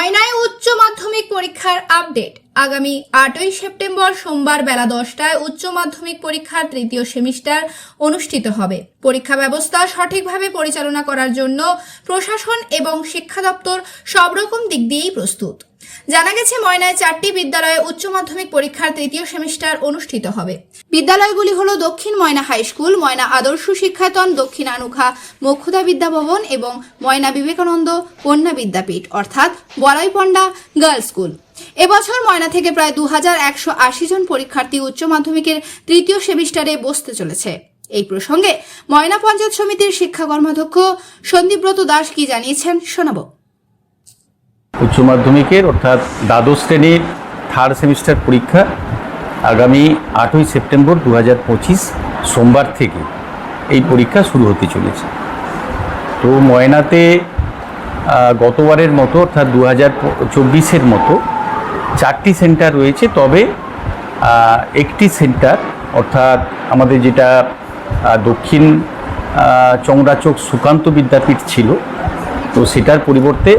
ময়নায় উচ্চ মাধ্যমিক পরীক্ষার আপডেট। আগামী আটই সেপ্টেম্বর সোমবার বেলা দশটায় উচ্চ মাধ্যমিক পরীক্ষার তৃতীয় সেমিস্টার অনুষ্ঠিত হবে। পরীক্ষা ব্যবস্থা সঠিকভাবে পরিচালনা করার জন্য প্রশাসন এবং শিক্ষা দপ্তর সব রকম দিক দিয়েই প্রস্তুত। জানা গেছে, ময়নায় চারটি বিদ্যালয়ে উচ্চ মাধ্যমিক পরীক্ষার তৃতীয় সেমিস্টার অনুষ্ঠিত হবে। বিদ্যালয়গুলি হলো দক্ষিণ ময়না হাই স্কুল, ময়না আদর্শ শিক্ষায়তন দক্ষিণ আনুখা মক্ষুদা বিদ্যাভবন এবং ময়না বিবেকানন্দ কন্যা বিদ্যাপীঠ, অর্থাৎ বড়াইপন্ডা গার্লস স্কুল। এবছর ময়না থেকে প্রায় দু জন পরীক্ষার্থী উচ্চ মাধ্যমিকের তৃতীয় সেমিস্টারে বসতে চলেছে। এই প্রসঙ্গে ময়না পঞ্চায়েত সমিতির শিক্ষা কর্মাধ্যক্ষ সন্দীপব্রত দাস কি জানিয়েছেন, শোনাবো। উচ্চ মাধ্যমিকের অর্থাৎ দ্বাদশ শ্রেণির থার্ড সেমিস্টার পরীক্ষা আগামী আটই সেপ্টেম্বর দু সোমবার থেকে এই পরীক্ষা শুরু হতে চলেছে। তো ময়নাতে গতবারের মতো অর্থাৎ দু হাজার চব্বিশের মতো চারটি সেন্টার রয়েছে, তবে একটি সেন্টার অর্থাৎ আমাদের যেটা দক্ষিণ চংরাচক সুকান্ত বিদ্যাপীঠ ছিল, তো সেটার পরিবর্তে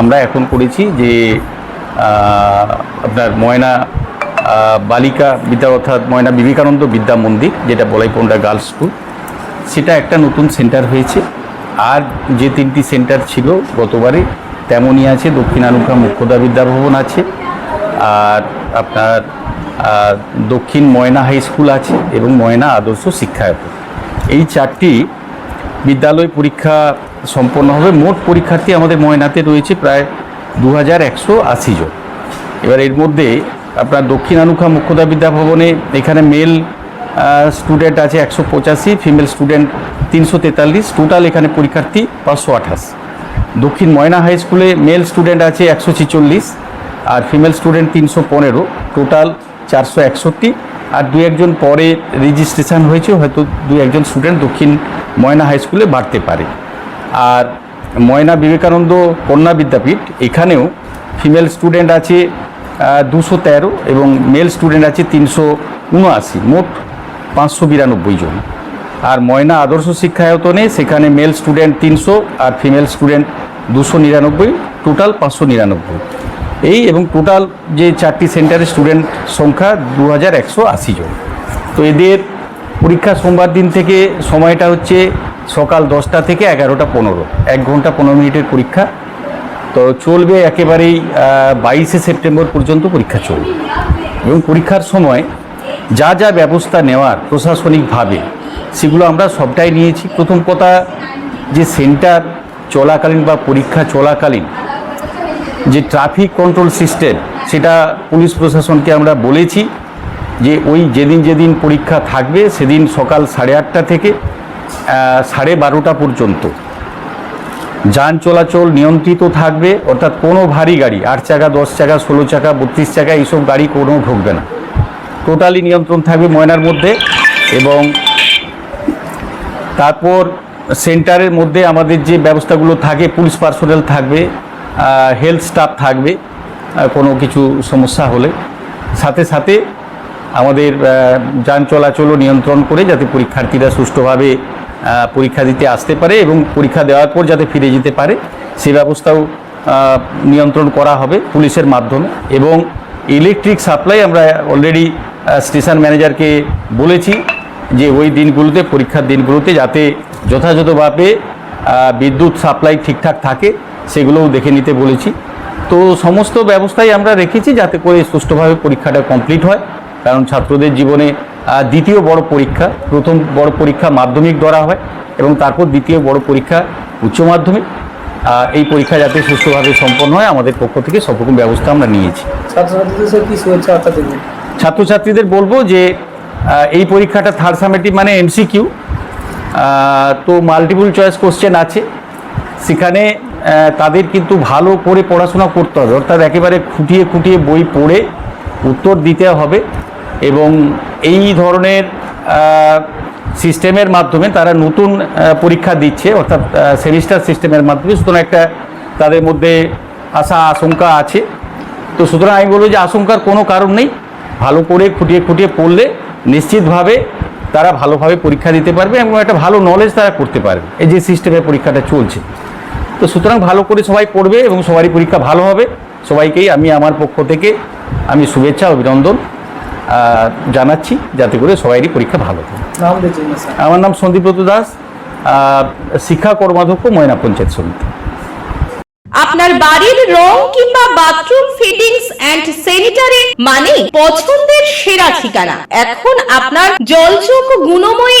আমরা এখন করেছি যে আপনার ময়না বালিকা বিদ্যা অর্থাৎ ময়না বিবেকানন্দ বিদ্যা মন্দির, যেটা বলাইপন্ডা গার্লস স্কুল, সেটা একটা নতুন সেন্টার হয়েছে। আর যে তিনটি সেন্টার ছিল গতবারে, তেমনই আছে। দক্ষিণানুখা মুখ্যদা বিদ্যাভবন আছে। আর আপনার দক্ষিণ ময়না হাই স্কুল আছে এবং ময়না আদর্শ শিক্ষায়তন। এই চারটি বিদ্যালয় পরীক্ষা সম্পন্ন হবে। মোট পরীক্ষার্থী আমাদের ময়নাতে রয়েছে প্রায় দু হাজার একশো আশি জন। এবার এর মধ্যে আপনার দক্ষিণানুখা মুখ্যদা বিদ্যাভবনে এখানে মেল স্টুডেন্ট আছে একশো পঁচাশি ফিমেল স্টুডেন্ট তিনশো তেতাল্লিশ। টোটাল এখানে পরীক্ষার্থী পাঁচশো আঠাশ। দক্ষিণ ময়না হাই স্কুলে মেল স্টুডেন্ট আছে একশো ছেচল্লিশ আর ফিমেল স্টুডেন্ট তিনশো পনেরো। টোটাল চারশো একষট্টি। আর দু একজন পরে রেজিস্ট্রেশন হয়েছে, হয়তো দু একজন স্টুডেন্ট দক্ষিণ ময়না হাই স্কুলে বাড়তে পারে। আর ময়না বিবেকানন্দ কন্যা বিদ্যাপীঠ, এখানেও ফিমেল স্টুডেন্ট আছে দুশো তেরো এবং মেল স্টুডেন্ট আছে তিনশো উনআশি, মোট পাঁচশো বিরানব্বই জন। আর ময়না আদর্শ শিক্ষায়তনে সেখানে মেল স্টুডেন্ট তিনশো আর ফিমেল স্টুডেন্ট দুশো নিরানব্বই টোটাল পাঁচশো নিরানব্বই। এই এবং টোটাল যে চারটি সেন্টারের স্টুডেন্ট সংখ্যা দু হাজার একশো আশি জন। তো এদের পরীক্ষা সোমবার দিন থেকে সময়টা হচ্ছে সকাল দশটা থেকে এগারোটা পনেরো। এক ঘণ্টা পনেরো মিনিটের পরীক্ষা। তো চলবে একেবারেই বাইশে সেপ্টেম্বর পর্যন্ত পরীক্ষা চলবে। এবং পরীক্ষার সময় যা যা ব্যবস্থা নেওয়ার প্রশাসনিকভাবে, সেগুলো আমরা সবটাই নিয়েছি। প্রথম কথা, যে সেন্টার চলাকালীন বা পরীক্ষা চলাকালীন যে ট্রাফিক কন্ট্রোল সিস্টেম, সেটা পুলিশ প্রশাসনকে আমরা বলেছি যে ওই যেদিন যেদিন পরীক্ষা থাকবে, সেদিন সকাল সাড়ে আটটা থেকে সাড়ে বারোটা পর্যন্ত। যান চলাচল নিয়ন্ত্রিত থাকবে, অর্থাৎ কোনো ভারী গাড়ি, আট চাকা, দশ চাকা, ষোলো চাকা, বত্রিশ চাকা, এইসব গাড়ি কোনো ঢুকবে না। টোটালি নিয়ন্ত্রণ থাকবে ময়নার মধ্যে এবং তারপর সেন্টারের মধ্যে আমাদের যে ব্যবস্থাগুলো থাকে, পুলিশ পার্সোনাল থাকবে হেলথ স্টাফ থাকবে কোনো কিছু সমস্যা হলে। সাথে সাথে আমাদের যান চলাচলও নিয়ন্ত্রণ করে যাতে পরীক্ষার্থীরা সুষ্ঠুভাবে পরীক্ষা দিতে আসতে পারে এবং পরীক্ষা দেওয়ার পর যাতে ফিরে যেতে পারে, সে ব্যবস্থাও নিয়ন্ত্রণ করা হবে পুলিশের মাধ্যমে। এবং ইলেকট্রিক সাপ্লাই আমরা অলরেডি স্টেশন ম্যানেজারকে বলেছি যে ওই দিনগুলোতে, পরীক্ষার দিনগুলোতে যাতে যথাযথভাবে বিদ্যুৎ সাপ্লাই ঠিকঠাক থাকে, সেগুলোও দেখে নিতে বলেছি। তো সমস্ত ব্যবস্থাই আমরা রেখেছি যাতে করে সুষ্ঠুভাবে পরীক্ষাটা কমপ্লিট হয়, কারণ ছাত্রদের জীবনে দ্বিতীয় বড় পরীক্ষা প্রথম বড় পরীক্ষা মাধ্যমিক ধরা হয় এবং তারপর দ্বিতীয় বড় পরীক্ষা উচ্চ মাধ্যমিক। এই পরীক্ষা যাতে সুষ্ঠুভাবে সম্পন্ন হয় আমাদের পক্ষ থেকে সব রকম ব্যবস্থা আমরা নিয়েছি। ছাত্রছাত্রীদের বলব যে এই পরীক্ষাটা থার্ড সামেটিভ মানে এমসিকিউ তো মাল্টিপল চয়েস কোশ্চেন আছে। সেখানে তাদের কিন্তু ভালো করে পড়াশোনা করতে হবে। অর্থাৎ একেবারে খুঁটিয়ে খুঁটিয়ে বই পড়ে উত্তর দিতে হবে এবং এই ধরনের সিস্টেমের মাধ্যমে তারা নতুন পরীক্ষা দিচ্ছে, অর্থাৎ সেমিস্টার সিস্টেমের মাধ্যমে। সুতরাং একটা তাদের মধ্যে আশা, আশঙ্কা আছে। তো সুতরাং আমি বলব যে আশঙ্কার কোনো কারণ নেই। ভালো করে খুঁটিয়ে খুঁটিয়ে পড়লে নিশ্চিতভাবে তারা ভালোভাবে পরীক্ষা দিতে পারবে এবং একটা ভালো নলেজ তারা করতে পারবে। এই যে সিস্টেমে পরীক্ষাটা চলছে। তো সুতরাং ভালো করে সবাই পড়বে এবং সবারই পরীক্ষা ভালো হবে। সবাইকেই আমি, আমার পক্ষ থেকে আমি শুভেচ্ছা, অভিনন্দন। জানাচ্ছি যাতে করে সবাইরই পরীক্ষা ভালো হয় স্যার। আমার নাম সন্দীপব্রত দাস আহ, শিক্ষা কর্মাধ্যক্ষ ময়না পঞ্চায়েত সমিতি। আপনার বাড়ির রং কিংবা বাথরুম ফিটিংস এন্ড স্যানিটারি মানে পছন্দের সেরা ঠিকানা। এখন আপনার জলচোখ গুণময়ী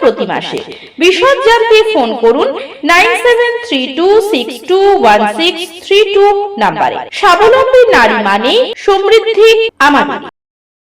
প্রতি মাসে। বিশদ জানতে ফোন করুন nine seven three two six two one six three two নাম্বারে। স্বাবলম্বী নারী মানে সমৃদ্ধি আমাদের।